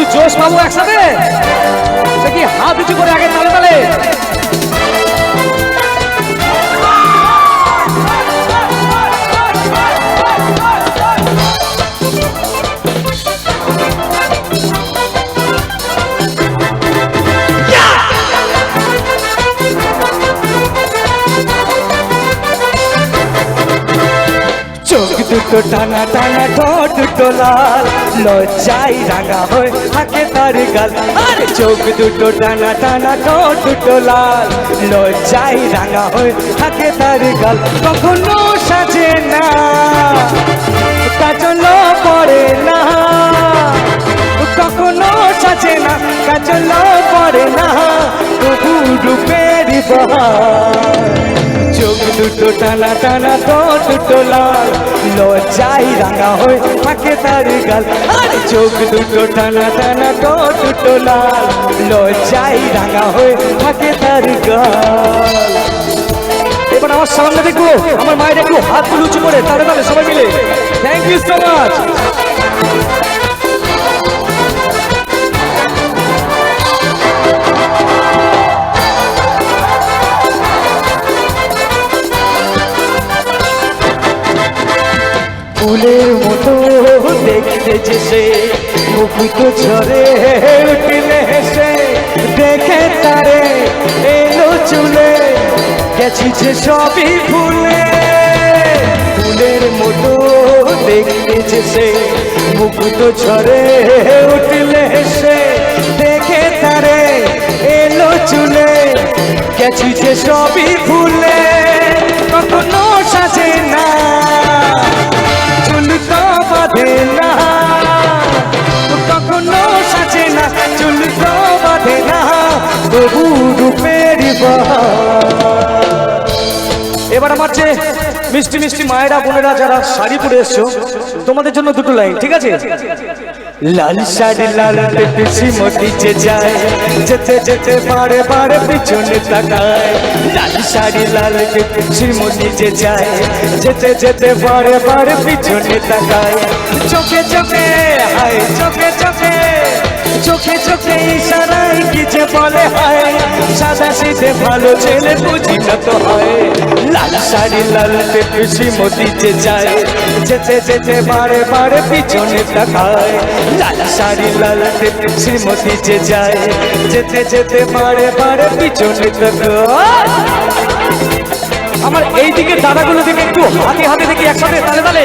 একটু জোশ পাবো একসাথে? হাত উঁচু করে আগে তালে তালে? দুটো টানা টানা ঠোঁট দুটো লাল। লজ্জাই রাঙা হয়ে থাকে তার গাল। আরে চোখ দুটো টানা টানা ঠোঁট দুটো লাল। লজ্জাই রাঙা হয়ে থাকে তার গাল। কখনো সাজে না। কাজল পড়ে না। কখনো সাজে না। কাজল পড়ে না। তবু রূপের বাহার দুটো টানা টানা তো দুটো লাল। লজ্জাই রাঙা হয়ে থাকে তার গাল। আর চোখ দুটো টানা টানা তো দুটো লাল। লজ্জাই রাঙা হয়ে থাকে তার গাল। এবার আমার সামনে দেখব আমার মায়ের একটু হাত উঁচু করে, তালে তালে সবাই মিলে। থ্যাংক ইউ সো মাচ ফুলের মতো দেখতে যে সে। মুকুট ঝরে উঠলে হেসে, দেখে তারে এলো চুলে। গেছি যে সবই ফুলে, ফুলের মতো দেখতে যে সে। মুকুট ঝরে উঠলে হেসে, দেখে তারে এলো চুলে। গেছি যে সবই ফুলে, কখনো সাজে বাঁধে না কখনো সাজে না চুল বাঁধে না, তবু রূপের এবার আমার যে মিষ্টি মিষ্টি মায়েরা, বোনেরা যারা শাড়ি পরে এসছো, তোমাদের জন্য দুটো লাইন, ঠিক আছে? লাল শাড়ি লাল পিসি মতি যে যায়, যেতে যেতে বারে বারে পিছনে তাকায়। লাল শাড়ি লাল পিসি মতি যে যায়, যেতে যেতে বারে বারে পিছনে তাকায়। চোখে চোখে চোখে চোখে চোখে চোখে ইশারায় কি যে বলে, হয়, সাদা সিধে ভালো ছেলে বুঝি না তো হয়। লাল শাড়ি, লাল পিসি মতি যে যায় যেতে যেতে বারে বারে পিছনে তাকায়। লাল শাড়ি, লাল শ্রীমতী যে যায় যেতে যেতে বারে বারে পিছনে তাকায়। আমার এই দিকের দাদাগুলো দিকে একটু, হাতে হাতে দেখি একসাথে, তালে তালে।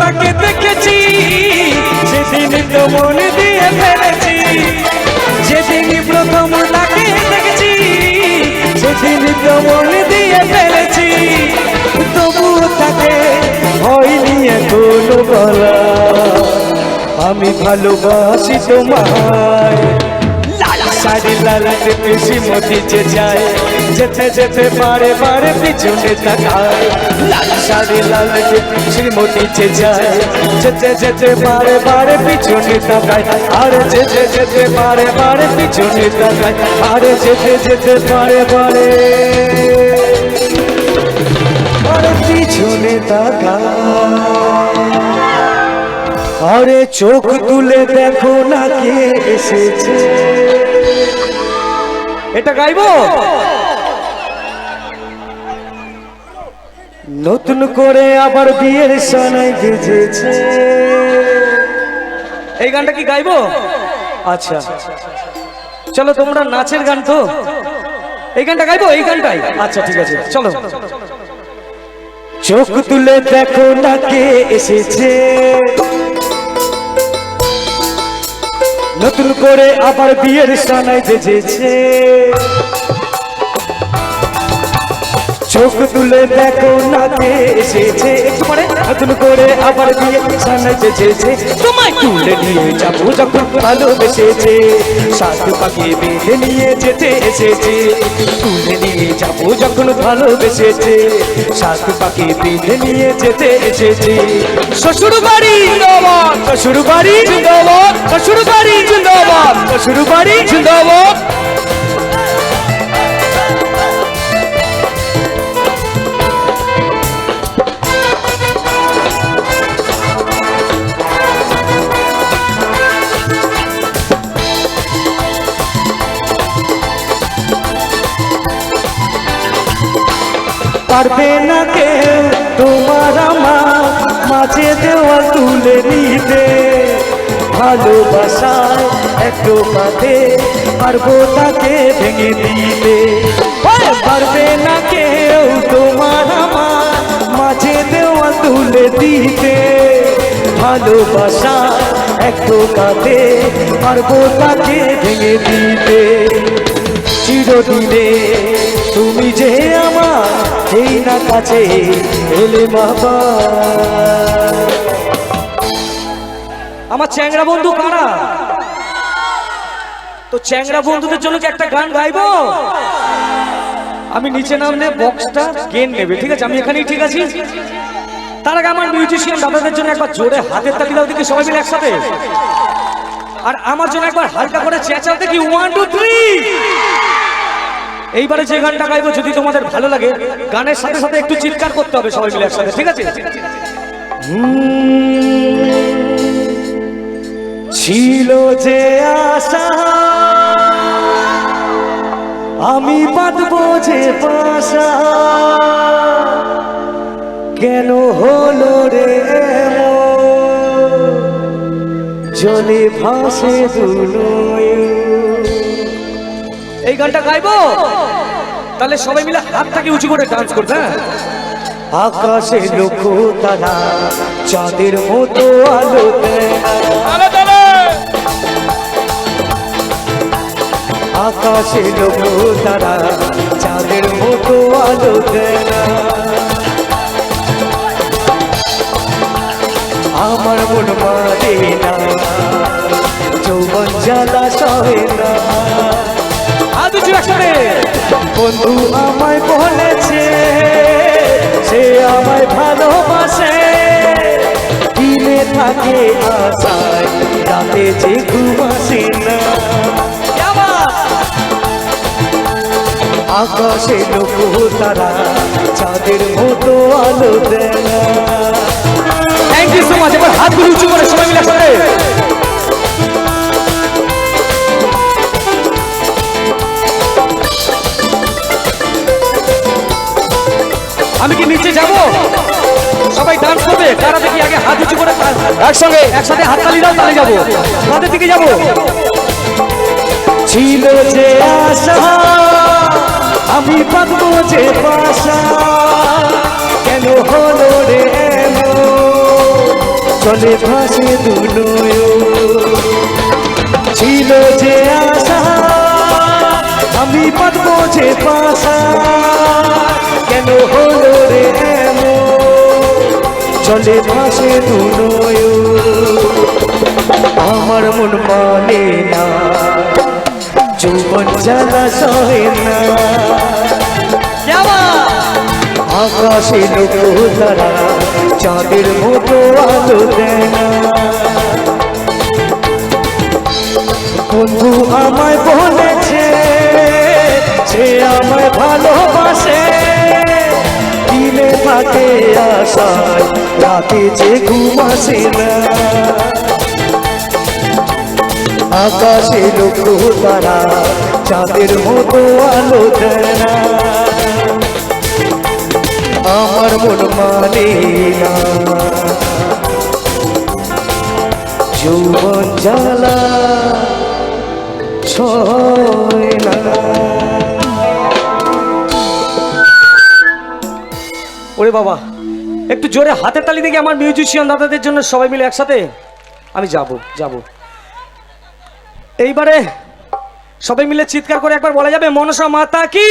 তাকে দেখেছি, সেদিন তো মনে দিয়ে ফেলেছি। যেদিন প্রথম তাকে দেখেছি, সেদিন তো মনে দিয়ে ফেলেছি। তবু তাকে হয়নি এখনও বলা আমি ভালোবাসি তোমায়। লাল শাড়ি লাল পিসি মতি যে যায় যেতে যেতে বারে বারে পিছনে তাকায় লাল শাড়ি লাল শ্রীমতী যে যায় যেতে যেতে বারে বারে পিছনে তাকায় আর যেতে যেতে বারে বারে পিছনে তাকায় আর যেতে যেতে বারে বারে পিছনে তাকায় আরে চোখ তুলে দেখো না কে এসেছে এটা গাইবো? নতুন করে আবার বিয়ের সানাই বেজেছে এই গানটা কি গাইবো? আচ্ছা। চলো তোমরা নাচের গান তো। এই গানটা গাইবো? এই গানটাই। আচ্ছা ঠিক আছে। চলো। চোখ তুলে দেখো না কে এসেছে। নতুন করে আবার বিয়ের সানায় বেজেছে। চোখ তুলে দেখো না কে এসেছে নতুন করে আবার দিয়ে সানাইতে চেয়েছে তোমায় তুলে নিয়ে যাব যখন ভালোবেসেছে। সাধু পাখি বেঁধে নিয়ে যেতে এসেছে। তুলে নিয়ে যাব যখন ভালোবেসেছে। সাধু পাখি বেঁধে নিয়ে যেতে এসেছে। শ্বশুর বাড়ি জিন্দাবাদ। শ্বশুর বাড়ি জিন্দাবাদ। শ্বশুর বাড়ি জিন্দাবাদ। শ্বশুর বাড়ি জিন্দাবাদ। পারবে না কেউ। তোমার আমার মাঝে দেওয়া তুলে নিতে ভালোবাসায় একটু কাঁধে পারব তাকে ভেঙে দিতে ওরে পারবে না কেউ তোমার আমার মাঝে দেওয়া তুলে দিতে ভালোবাসা একটু কাঁধে পারব তাকে ভেঙে দিতে চিরদিনে তুমি যে আমার এই না কাছে এলে বাবা। আমার চ্যাংরা বন্ধু কারা? তো চ্যাংরা বন্ধুদের জন্য কি একটা গান গাইবো? আমি নিচে নামলে বক্সটা গেন নেবে, ঠিক আছে? আমি এখানেই ঠিক আছি। তার আগে আমার মিউজিশিয়ান দাদাদের জন্য একবার জোরে হাতের তালি দাও দেখি সবাই মিলে একসাথে। আর আমার জন্য একবার হালকা করে চেঁচাও দেখি। ওয়ান টু থ্রি এইবারে যে গানটা গাইবো যদি তোমাদের ভালো লাগে, গানের সাথে সাথে একটু চিৎকার করতে হবে সবাই মিলে একসাথে, ঠিক আছে ছিল যে আশা, আমি বাঁধবো যে বাসা কেন হলো রে? জলে ভাসে দুলয় এই গানটা গাইবো তাহলে সবাই মিলে হাতটাকে উঁচু করে ডান্স করবে হ্যাঁ? আকাশে লক্ষ্য তারা চাঁদের মতো আলো আকাশে লক্ষ্য তারা চাঁদের মতো আলো। আমার মন মানে না যৌবন জ্বালা সহে না বন্ধু আমায় বলেছে, সে আমায় ভালোবাসে। দিনে থাকে আশায়, রাতে যে ঘুমাসে না। আকাশে লোক তারা চাঁদের মতো আলো দেয় থ্যাংক ইউ সো মাচ এবার হাতগুলো উঁচু করে একসঙ্গে। একসাথে হাততালি দাও তাহলে যাব। কাদের দিকে যাব। ছিল যে আশা আমি পাবো যে বাসা। কেন হলো রে? চলে ভাসে দুনয় ছিল যে আশা আমি পাবো যে বাসা। কেন হলো রে চলে ভাসে দুনয় আমার মন মানে না। যৌবন জ্বালা সহে না। আকাশে লোক তারা চাঁদের মতো আলো দেয় না বন্ধু আমায় বলেছে, সে আমায় ভালোবাসে। দিনে থাকে আশায়, রাতে যে ঘুমাসে না। আকাশে লোক তারা, চাঁদের মতো আলো আমার মন মানে না। যৌবন জ্বালা ছয় না। ওরে বাবা, একটু জোরে হাতের তালি দেখি আমার মিউজিশিয়ান দাদাদের জন্য সবাই মিলে একসাথে? আমি যাব যাব। এইবারে সবাই মিলে চিৎকার করে একবার বলা যাবে মনসা মাতা কি?